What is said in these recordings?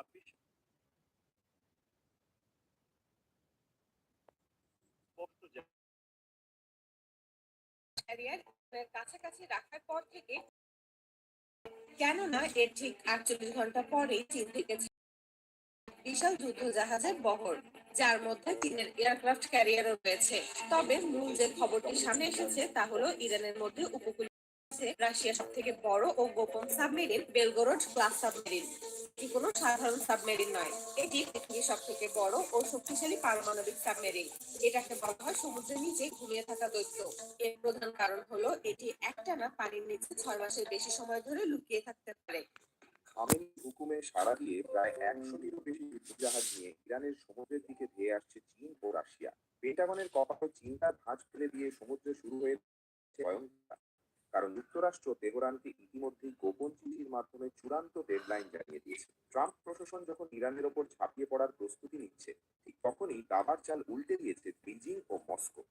ছাব্বিশ কাছাকাছি রাখার পর থেকে কেননা এর ঠিক আটচল্লিশ ঘণ্টা পরেই চীন থেকে বিশাল যুদ্ধ জাহাজের বহর, যার মধ্যে চীনের এয়ারক্রাফট ক্যারিয়ারও রয়েছে। তবে মূল যে খবরটি সামনে এসেছে তা হলো ইরানের মধ্যে উপকূল রাশিয়ার সব থেকে বড় ও গোপন সাবমেরিন বেলগোরোড ক্লাস সাবমেরিন। এটি কোনো সাধারণ সাবমেরিন নয়। এটি পৃথিবীর সব থেকে বড় ও শক্তিশালী পারমাণবিক সাবমেরিন। এটাকে বলা হয় সমুদ্রের নিচে ঘুমিয়ে থাকা দৈত্য। এর প্রধান কারণ হলো এটি একটানা পানির নিচে ছয় মাসের বেশি সময় ধরে লুকিয়ে থাকতে পারে। খামেনি হুকুমে সাড়া দিয়ে প্রায় একশোটিরও বেশি যুদ্ধজাহাজ নিয়ে ইরানের সমুদ্রের দিকে ধেয়ে আসছে চীন ও রাশিয়া। পেন্টাগনের কপালে চিন্তার ভাঁজ ফেলে দিয়ে সমুদ্রে শুরু ভয়ঙ্কর। কারণ যুক্তরাষ্ট্র তেহরানকে ইতিমধ্যেই গোপন চিঠির মাধ্যমে চূড়ান্ত ডেডলাইন জানিয়ে দিয়েছে। ট্রাম্প প্রশাসন যখন ইরানের ওপর ঝাঁপিয়ে পড়ার প্রস্তুতি নিচ্ছে, ঠিক তখনই দাবার চাল উল্টে দিয়েছে বেজিং ও মস্কো।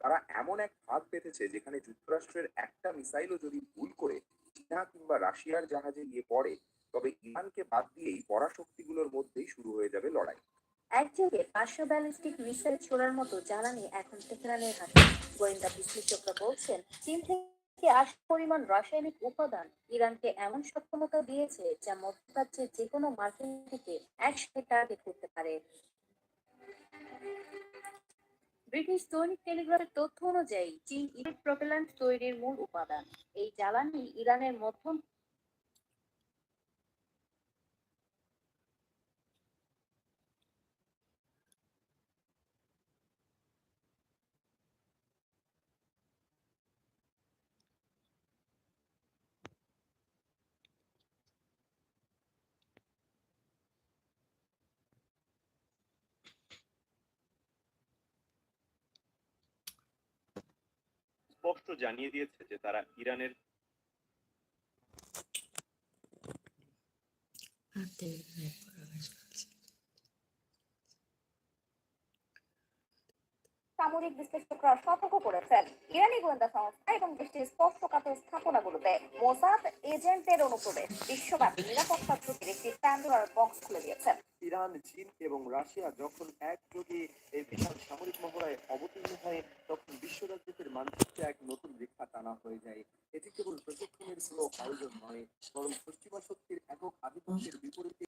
তারা এমন এক ফাঁদ পেতেছে যেখানে যুক্তরাষ্ট্রের একটা মিসাইলও যদি ভুল করে চীনা কিংবা রাশিয়ার জাহাজে গিয়ে পড়ে, তবে ইরানকে বাদ দিয়েই পরাশক্তিগুলোর মধ্যেই শুরু হয়ে যাবে লড়াই। একযোগে পাঁচশো ব্যালিস্টিক মিসাইল ছোড়ার মতো জ্বালানি এখন তেহরানের হাতে। গোয়েন্দা বিশ্লেষকরা বলছেন, চীন থেকে আসা পরিমাণ রাসায়নিক উপাদান ইরানকে এমন সক্ষমতা দিয়েছে যা মধ্যপ্রাচ্যের যে কোনো মার্কিন থেকে একসাথে টার্গেট করতে পারে। ব্রিটিশ দৈনিক টেলিগ্রাফের তথ্য অনুযায়ী চীন ইলেক্ট্রিক প্রপেল্যান্ট তৈরির মূল উপাদান। এই জ্বালানি ইরানের মধ্যম স্পষ্ট জানিয়ে দিয়েছে যে তারা ইরানের সামরিক বিশ্লেষকরা সতর্ক করেছেন ইরানি গোয়েন্দা সংস্থা এবং দেশটির স্পর্শকাতর স্থাপনাগুলোতে মোসাদ এজেন্টের অনুপ্রবেশ। বিশ্বব্যাপী নিরাপত্তা ঝুঁকির একটি প্যান্ডোরার বক্স খুলে দিয়েছে। ইরান, চীন এবং রাশিয়া যখন একযোগে এই বিশাল সামরিক মহড়ায় অবতীর্ণ হয়, তখন বিশ্ব রাজনীতির মানচিত্রে এক নতুন রেখা টানা হয়ে যায়। এটি কেবল প্রশিক্ষণের কোনো আয়োজন নয়, বরং পশ্চিমা শক্তির একক আধিপত্যের বিপরীতে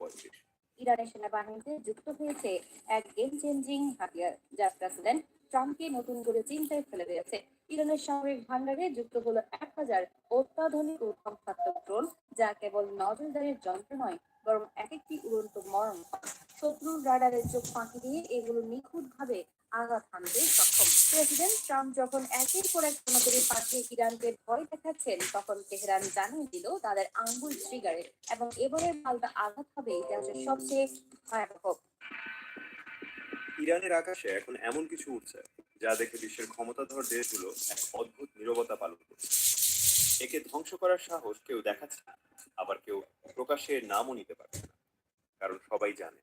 পঁয়ত্রিশ ইরানের সেনাবাহিনীতে যুক্ত হয়েছে এক গেম চেঞ্জিং হাতিয়ার যা প্রেসিডেন্ট ট্রাম্পকে নতুন করে চিন্তায় ফেলে দিয়েছে। ইরানের সামরিক ভান্ডারে যুক্ত হলো এক হাজার অত্যাধুনিক ও ড্রোন, যা কেবল নজরদারির যন্ত্র নয়, বরং এক একটি উড়ন্ত মরণ। শত্রুর রাডারের চোখ ফাঁকি দিয়ে এগুলো নিখুঁতভাবে আঘাত হানতে সক্ষম। প্রেসিডেন্ট ট্রাম্প যখন একের পর এক সমাজের পাঠিয়ে ইরানকে ভয় দেখাচ্ছেন, তখন তেহরান জানিয়ে দিল তাদের আঙ্গুল ট্রিগারে এবং এবারের পাল্টা আঘাত হবে ইতিহাসের সবচেয়ে ভয়াবহ ইরানের আকাশে এখন এমন কিছু উঠছে যা দেখে বিশ্বের ক্ষমতাধর দেশগুলো এক অদ্ভুত নীরবতা পালন করছে। একে ধ্বংস করার সাহস কেউ দেখাচ্ছে না, আবার কেউ প্রকাশে নামও নিতে পারছে না। কারণ সবাই জানে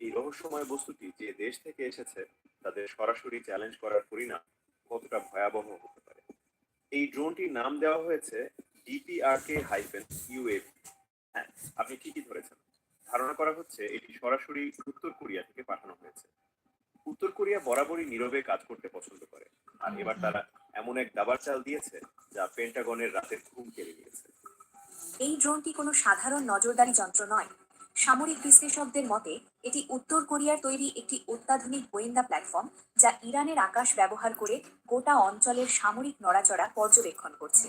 এই রহস্যময় বস্তুটি যে দেশ থেকে এসেছে তাদের সরাসরি চ্যালেঞ্জ করার পরিণাম কতটা ভয়াবহ হতে পারে। এই ড্রোনটির নাম দেওয়া হয়েছে ডিপিআরকে হাইফেন ইউএফ হ্যাঁ আপনি ঠিকই ধরেছেন। ধারণা করা হচ্ছে এটি সরাসরি উত্তর কোরিয়া থেকে পাঠানো হয়েছে। উত্তর কোরিয়া বরাবরই নীরবে কাজ করতে পছন্দ করে। আর এবার তারা এমন এক দাবার চাল দিয়েছে যা পেন্টাগনের রাতের ঘুম কেড়ে নিয়েছে। এই ড্রোনটি কোনো সাধারণ নজরদারি যন্ত্র নয়? সামরিক বিশ্লেষকদের মতে এটি উত্তর কোরিয়ার তৈরি একটি অত্যাধুনিক গোয়েন্দা প্ল্যাটফর্ম যা ইরানের আকাশ ব্যবহার করে গোটা অঞ্চলের সামরিক নড়াচড়া পর্যবেক্ষণ করছে।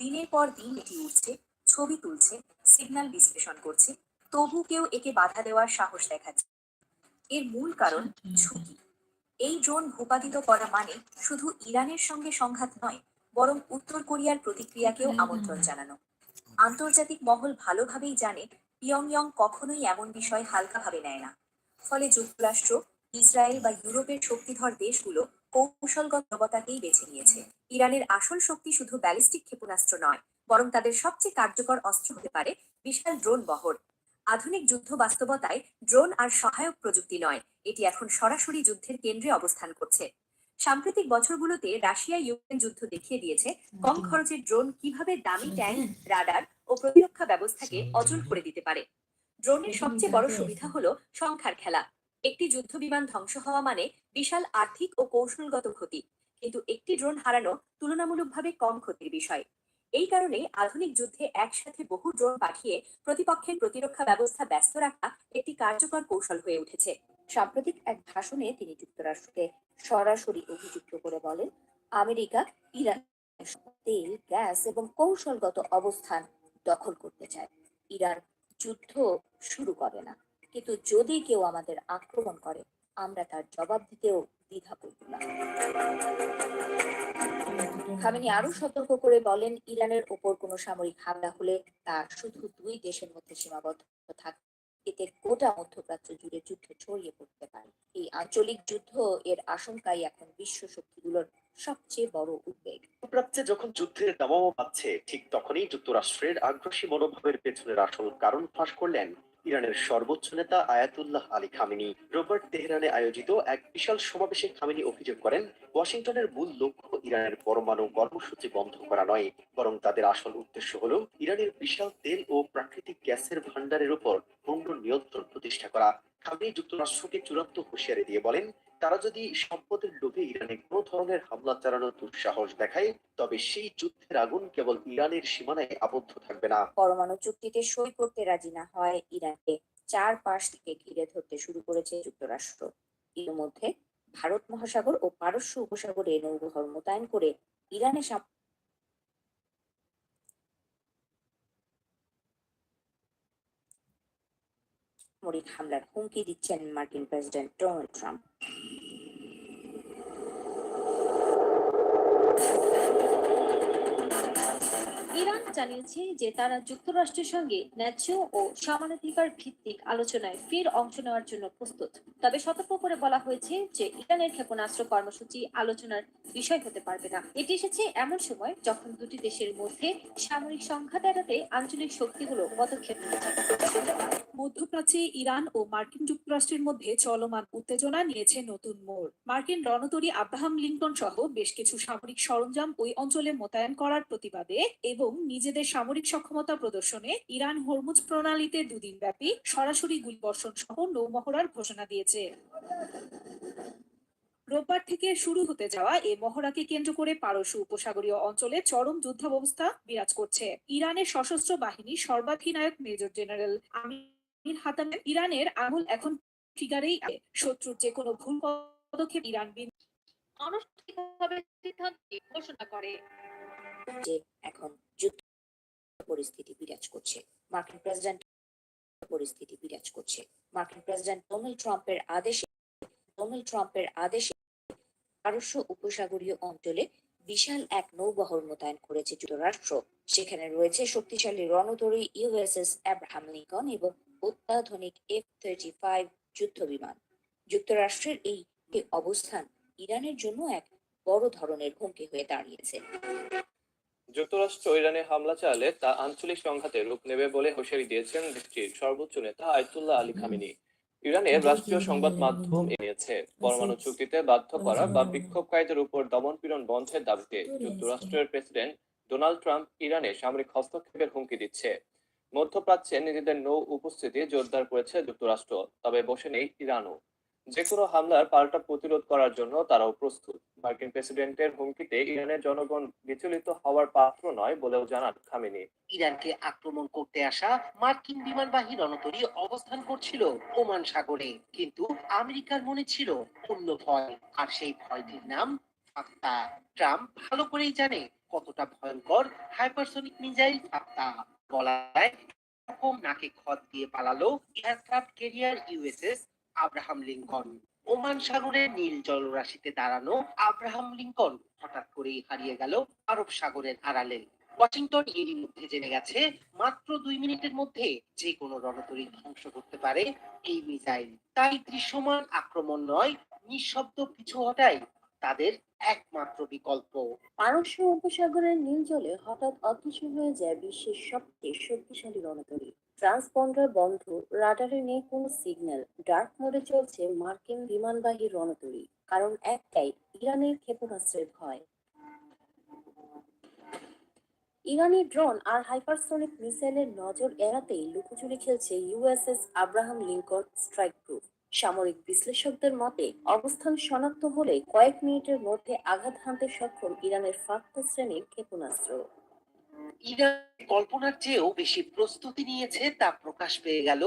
দিনের পর দিন এটি উঠছে ছবি তুলছে সিগন্যাল বিশ্লেষণ করছে তবু কেউ একে বাধা দেওয়ার সাহস দেখাচ্ছে। এর মূল কারণ ঝুঁকি। এই ড্রোন ভূপাতিত করা মানে শুধু ইরানের সঙ্গে সংঘাত নয় বরং উত্তর কোরিয়ার প্রতিক্রিয়াকেও আমন্ত্রণ জানানো। আন্তর্জাতিক মহল ভালোভাবেই জানে পিয়ংইয়ং কখনোই এমন বিষয় হালকাভাবে নেয় না। ফলে যুক্তরাষ্ট্র ইসরায়েল বা ইউরোপের শক্তিধর দেশগুলো কৌশলগত নবতাকেই বেছে নিয়েছে। ইরানের আসল শক্তি শুধু ব্যালিস্টিক ক্ষেপণাস্ত্র নয় বরং তাদের সবচেয়ে কার্যকর অস্ত্র হতে পারে বিশাল ড্রোন বহর। আধুনিক যুদ্ধ বাস্তবতায় ড্রোন আর সহায়ক প্রযুক্তি নয়। এটি এখন সরাসরি যুদ্ধের কেন্দ্রে অবস্থান করছে। সাম্প্রতিক বছরগুলোতে রাশিয়া ইউক্রেন যুদ্ধ দেখিয়ে দিয়েছে কম খরচে ড্রোন কীভাবে দামি ট্যাঙ্ক রাডার ও প্রতিরক্ষা ব্যবস্থাকে অচল করে দিতে পারে। ড্রোনের সবচেয়ে বড় সুবিধা হলো সংখ্যার খেলা। একটি যুদ্ধ বিমান ধ্বংস হওয়া মানে বিশাল আর্থিক ও কৌশলগত ক্ষতি। কিন্তু একটি ড্রোন হারানো তুলনামূলকভাবে কম ক্ষতির বিষয়। এই কারণে আধুনিক যুদ্ধে একসাথে বহু ড্রোন পাঠিয়ে প্রতিপক্ষের প্রতিরক্ষা ব্যবস্থা ব্যস্ত রাখা একটি কার্যকর কৌশল হয়ে উঠেছে। সাম্প্রতিক এক ভাষণে তিনি যুক্তরাষ্ট্রকে সরাসরি অভিযুক্ত করে বলেন, আমেরিকা, ইরান তেল, গ্যাস এবং কৌশলগত অবস্থান দখল করতে চায়। ইরান যুদ্ধ শুরু করে না। কিন্তু যদি কেউ আমাদের আক্রমণ করে আমরা তার জবাব দিতেও দ্বিধা করব না। খামেনি আরও সতর্ক করে বলেন, ইরানের ওপর কোনো সামরিক হামলা হলে তা শুধু দুই দেশের মধ্যে সীমাবদ্ধ থাকবে এতে গোটা মধ্যপ্রাচ্য জুড়ে যুদ্ধ ছড়িয়ে পড়তে পারে। এই আঞ্চলিক যুদ্ধ এর আশঙ্কাই এখন বিশ্ব শক্তিগুলোর সবচেয়ে বড় উদ্বেগ। মধ্যপ্রাচ্যে যখন যুদ্ধের দামামা পাচ্ছে ঠিক তখনই যুক্তরাষ্ট্রের আগ্রাসী মনোভাবের পেছনের আসল কারণ ফাঁস করলেন ইরানের সর্বোচ্চ নেতা আয়াতুল্লাহ আলী খামেনি। রোববার তেহরানে আয়োজিত এক বিশাল সমাবেশে খামেনি অভিযোগ করেন, ওয়াশিংটনের মূল লক্ষ্য ইরানের পরমাণু কর্মসূচি বন্ধ করা নয়, বরং তাদের আসল উদ্দেশ্য হল ইরানের বিশাল তেল ও প্রাকৃতিক গ্যাসের ভান্ডারের উপর পূর্ণ নিয়ন্ত্রণ প্রতিষ্ঠা করা। খামেনি যুক্তরাষ্ট্রকে চূড়ান্ত হুঁশিয়ারি দিয়ে বলেন, তারা যদি সম্পদের লোভে ইরানে কোনো ধরনের হামলা চালানোর দুঃসাহস দেখায়, তবে সেই যুদ্ধের আগুন কেবল ইরানের সীমানায় আবদ্ধ থাকবে না। পরমাণু চুক্তিতে সই করতে রাজি না হয় ইরানকে। চার পাশ থেকে ঘিরে ধরতে শুরু করেছে যুক্তরাষ্ট্র। এর মধ্যে ভারত মহাসাগর ও পারস্য উপসাগরে নৌবহর মোতায়েন করে ইরানে সামরিক হামলার হুমকি দিচ্ছেন মার্কিন প্রেসিডেন্ট ডোনাল্ড ট্রাম্প ইরান জানিয়েছে যে তারা যুক্তরাষ্ট্রের সঙ্গে ন্যায্য ও সমানাধিকার ভিত্তিক আলোচনায় ফের অংশ নেওয়ার জন্য প্রস্তুত। তবে সতর্ক করে বলা হয়েছে যে ইরানের ক্ষেপণাস্ত্র কর্মসূচি আলোচনার বিষয় হতে পারবে না। এটি এসেছে এমন সময় যখন দুটি দেশের মধ্যে সামরিক সংঘাত এড়াতে আঞ্চলিক শক্তিগুলো পদক্ষেপ নিয়েছে। মধ্যপ্রাচ্যে ইরান ও মার্কিন যুক্তরাষ্ট্রের মধ্যে চলমান উত্তেজনা নিয়েছে নতুন মোড়। মার্কিন রণতরী আব্রাহাম লিঙ্কন সহ বেশ কিছু সামরিক সরঞ্জাম ওই অঞ্চলে মোতায়েন করার প্রতিবাদে এবং নিজেদের সামরিক সক্ষমতা প্রদর্শনে ইরান হরমুজ প্রণালীতে দুদিন ব্যাপী সরাসরি গুলিবর্ষণ সহ নৌমহড়ার ঘোষণা দিয়েছে। রোববার থেকে শুরু হতে যাওয়া এ মহড়াকে কেন্দ্র করে পারস্য উপসাগরীয় অঞ্চলে চরম যুদ্ধাবস্থা বিরাজ করছে। ইরানের সশস্ত্র বাহিনী সর্বাধিনায়ক মেজর জেনারেল আমির হাতামের ইরানের আঙুল এখন ফিগারেই আছে। শত্রুর যে কোনো ভুল পদক্ষেপ ইরান আনুষ্ঠানিকভাবে সিদ্ধান্ত ঘোষণা করে। যে এখন যুদ্ধ পরিস্থিতি বিরাজ করছে। মার্কিন প্রেসিডেন্ট পরিস্থিতি বিরাজ করছে। মার্কিন প্রেসিডেন্ট ডোনাল্ড ট্রাম্পের আদেশে ডোনাল্ড ট্রাম্পের আদেশে পারস্য উপসাগরীয় অঞ্চলে বিশাল এক নৌবহর মোতায়েন করেছে যুক্তরাষ্ট্র। সেখানে রয়েছে শক্তিশালী রণতরী ইউএসএস অ্যাব্রাহাম লিঙ্কন এবং অত্যাধুনিক এফ থার্টি ফাইভ যুদ্ধ বিমান যুক্তরাষ্ট্রের এই অবস্থান ইরানের জন্য এক বড় ধরনের হুমকি হয়ে দাঁড়িয়েছে। যুক্তরাষ্ট্র ইরানে হামলা চালালে তা আঞ্চলিক সংঘাতে রূপ নেবে বলে হুঁশিয়ারি দিয়েছেন দেশটির সর্বোচ্চ নেতা আয়তুল্লাহ আলী খামিনি। ইরানের রাষ্ট্রীয় সংবাদ মাধ্যম এনেছে। পরমাণু চুক্তিতে বাধ্য করা বা বিক্ষোভকারীদের উপর দমনপীড়ন বন্ধের দাবিতে যুক্তরাষ্ট্রের প্রেসিডেন্ট ডোনাল্ড ট্রাম্প ইরানে সামরিক হস্তক্ষেপের হুমকি দিচ্ছে। মধ্যপ্রাচ্যে নিজেদের নৌ উপস্থিতি জোরদার করেছে যুক্তরাষ্ট্র, তবে বসে নেই ইরানও। যে কোনো হামলার পাল্টা প্রতিরোধ করার জন্য তারাও প্রস্তুত। মার্কিন প্রেসিডেন্টের হুমকিতে ইরানের জনগণ বিচলিত হওয়ার পাত্র নয় বলেও জানান খামেনি। ইরানকে আক্রমণ করতে আসা মার্কিন বিমানবাহী রণতরী অবস্থান করছিল ওমান সাগরে, কিন্তু আমেরিকার মনে ছিল অন্য ভয়, আর সেই ভয়টির নাম ফাত্তা ট্রাম্প ভালো করেই জানে কতটা ভয়ঙ্কর হাইপারসনিক মিসাইল ফাত্তা বলা যায় নাকে খত দিয়ে পালালো aircraft carrier USS Abraham Lincoln. Oman সাগরের নীল জলরাশিতে দাঁড়ানো আব্রাহাম লিঙ্কন হঠাৎ করেই হারিয়ে গেল আরব সাগরের আড়ালে। ওয়াশিংটন এরই মধ্যে জেনে গেছে, মাত্র দুই মিনিটের মধ্যে যে কোনো রণতরী ধ্বংস করতে পারে এই মিসাইল। তাই দৃশ্যমান আক্রমণ নয়, নিঃশব্দ পিছু হটাই তাদের একমাত্র বিকল্প। পারস্য উপসাগরের নীল জলে হঠাৎ অদৃশ্য হয়ে যায় বিশ্বের সবচেয়ে শক্তিশালী রণতরী। ট্রান্সপন্ডার বন্ধ, রাডারে নেই কোনো সিগন্যাল। ডার্ক মোডে চলছে মার্কিন বিমানবাহী রণতরী, কারণ একটাই, ইরানের ক্ষেপণাস্ত্রের ভয়। ইরানি ড্রোন আর হাইপারসোনিক মিসাইলের নজর এড়াতেই লুকোচুরি খেলছে USS Abraham Lincoln strike group. সামরিক বিশ্লেষকদের মতে, অবস্থান শনাক্ত হলে কয়েক মিনিটের মধ্যে আঘাত হানতে সক্ষম ইরানের ফাক্তা শ্রেণির ক্ষেপণাস্ত্র। ইরান কল্পনার চেয়েও বেশি প্রস্তুতি নিয়েছে তা প্রকাশ পেয়ে গেল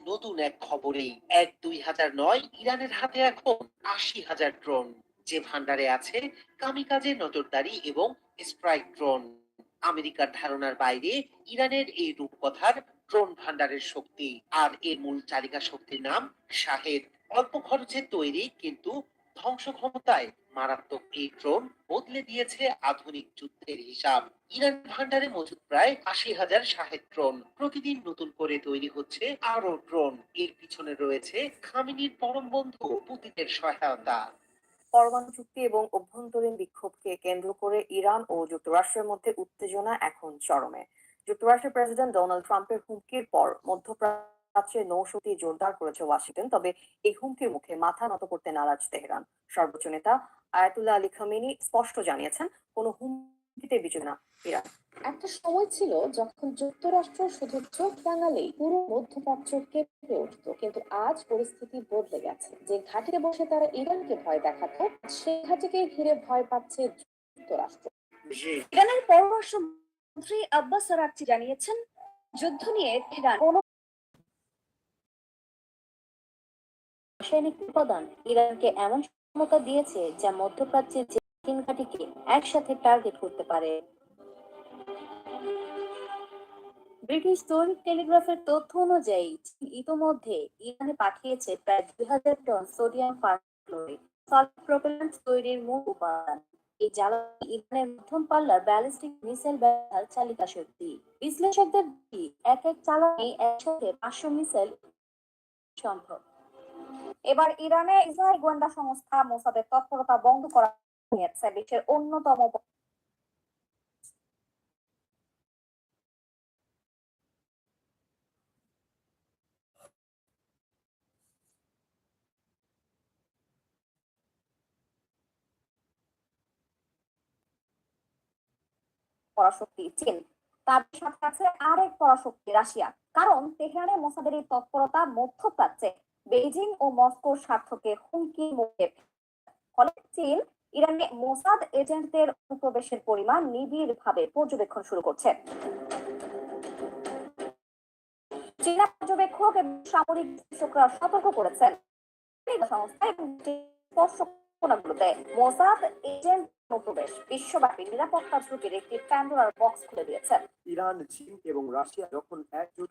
নতুন এক খবরেই। এক দুই হাজার নয় ইরানের হাতে এখন আশি হাজার ড্রোন। যে ভান্ডারে আছে কামিকাজে নজরদারি এবং স্ট্রাইক ড্রোন। আমেরিকার ধারণার বাইরে ইরানের এই রূপকথার ড্রোন ভান্ডারের শক্তি। আর এর মূল চালিকা শক্তির নাম শাহেদ। অল্প খরচে তৈরি, কিন্তু ধ্বংস ক্ষমতায় মারাত্মক এই ড্রোন বদলে দিয়েছে আধুনিক যুদ্ধের হিসাব। ইরান ভান্ডারে মজুদ প্রায় আশি হাজার শাহেদ ড্রোন। প্রতিদিন নতুন করে তৈরি হচ্ছে আরও ড্রোন। এর পিছনে রয়েছে খামিনির পরম বন্ধু পুতিনের সহায়তা। পরমাণু চুক্তি এবং অভ্যন্তরীণ বিক্ষোভকে কেন্দ্র করে ইরান ও যুক্তরাষ্ট্রের মধ্যে উত্তেজনা এখন চরমে। যুক্তরাষ্ট্রের প্রেসিডেন্ট ডোনাল্ড ট্রাম্পের হুমকির পর মধ্যপ্রাচ্যে নৌশক্তি জোরদার করেছে ওয়াশিংটন তবে এই হুমকির মুখে মাথা নত করতে নারাজ তেহরান। সর্বোচ্চ নেতা আয়াতুল্লাহ আলী খামেনি স্পষ্ট জানিয়েছেন কোনো হুমকিতে বিজয় না ইরান। একটা সময় ছিল যখন যুক্তরাষ্ট্র শুধু চোখ রাঙালেই পুরো মধ্যপ্রাচ্য কেঁপে উঠত কিন্তু আজ পরিস্থিতি বদলে গেছে। যে ঘাটিতে বসে তারা ইরানকে ভয় দেখাতো সে ঘাটিকে ঘিরে ভয় পাচ্ছে যুক্তরাষ্ট্র। ইরানের পররাষ্ট্র মন্ত্রী আব্বাস আরাকচি জানিয়েছেন যুদ্ধ নিয়ে তেহরান কোনো রাসায়নিক উপাদান ইরানকে এমন ক্ষমতা দিয়েছে যা মধ্যপ্রাচ্যের যে তিন ঘাটিকে একসাথে টার্গেট করতে পারে। ব্রিটিশ দৈনিক টেলিগ্রাফের তথ্য অনুযায়ী, চীন ইতোমধ্যে ইরানে পাঠিয়েছে প্রায় দুই হাজার ton sodium perchlorate solid propellant তৈরির মূল উপাদান। এই জ্বালানি ইরানের মধ্যম পাল্লার ব্যালিস্টিক মিসাইল ব্যবহার চালিকা শক্তি। বিশ্লেষকদের এক এক চালানি একসাথে পাঁচশো মিসাইল সম্ভব। এবার ইরানে ইসরায়েল গোয়েন্দা সংস্থা মোসাদের তৎপরতা বন্ধ করা নিয়েছে বিশ্বের অন্যতম পরাশক্তি চীন। তার সাথে আছে আরেক পরাশক্তি, রাশিয়া। কারণ তেহরানের মোসাদের এই তৎপরতা মধ্যপ্রাচ্যে বেইজিং ও মস্কোর স্বার্থকে হুমকির মুখে ফলে। চীন, ইরানে মোসাদ এজেন্টদের অনুপ্রবেশের পরিমাণ নিবিড় ভাবে পর্যবেক্ষণ শুরু করছে। চীনা পর্যবেক্ষক এবং সামরিক বিশ্লেষকরা সতর্ক করেছেন। সংস্থা এবং স্পর্শগুলোতে মোসাদ এজেন্ট বিশ্বব্যাপী নিরাপত্তা একটি বক্স খুলে দিয়েছে। ইরান, চীন এবং রাশিয়া যখন একজোট